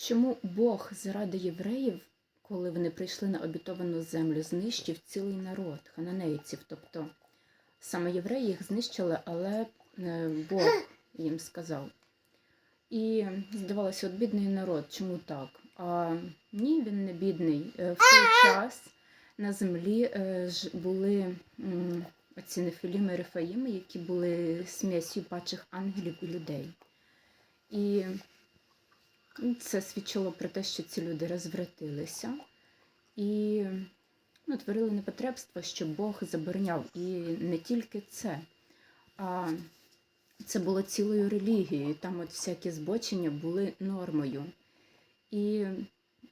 Чому Бог заради євреїв, коли вони прийшли на обітовану землю, знищив цілий народ хананейців? Тобто саме євреї їх знищили, але е, Бог їм сказав. І здавалося, от бідний народ, чому так? А ні, він не бідний. Е, В той час на землі е, були оці нефіліми Рефаїми, які були смісю падших ангелів і людей. І це свідчило про те, що ці люди розвратилися і ну, творили непотребство, що Бог забороняв. І не тільки це, а це було цілою релігією. Там от всякі збочення були нормою. І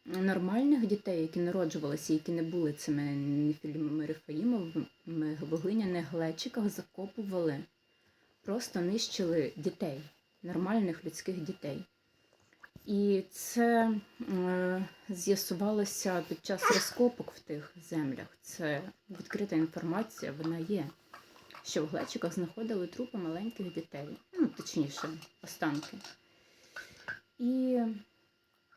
нормальних дітей, які народжувалися, які не були цими нефілімами Рефаїмовими, в глиняних глечиках закопували, просто нищили дітей, нормальних людських дітей. І це е, з'ясувалося під час розкопок в тих землях. Це відкрита інформація, вона є. Що в глечиках знаходили трупи маленьких дітей, ну, точніше, останки. І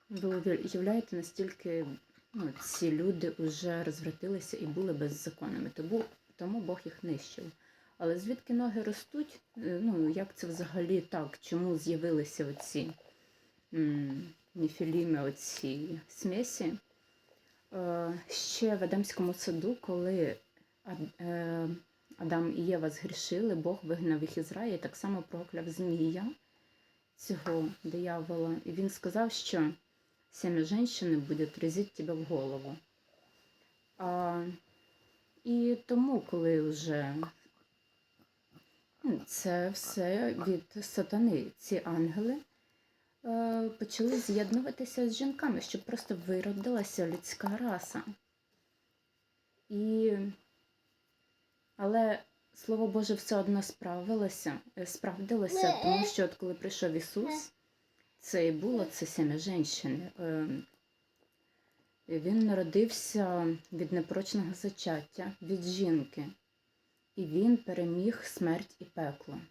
ви уявляєте, настільки ну, ці люди вже розвратилися і були беззаконними, тому, тому Бог їх нищив. Але звідки ноги ростуть? Е, Ну, як це взагалі так? Чому з'явилися оці м, нефіліми, оці смесі? Е, Ще в Адамському саду, коли е, Адам і Єва згрішили, Бог вигнав їх із раю і так само прокляв змія, цього диявола. І він сказав, що семя женщини буде трезить тебе в голову. І тому, коли вже це все від сатани, ці ангели почали з'єднуватися з жінками, щоб просто виродилася людська раса. І... Але Слово Боже все одно справилося, е, справдилося, тому що от коли прийшов Ісус, це і було це сім'я жінки. Він народився від непрочного зачаття, від жінки, і він переміг смерть і пекло.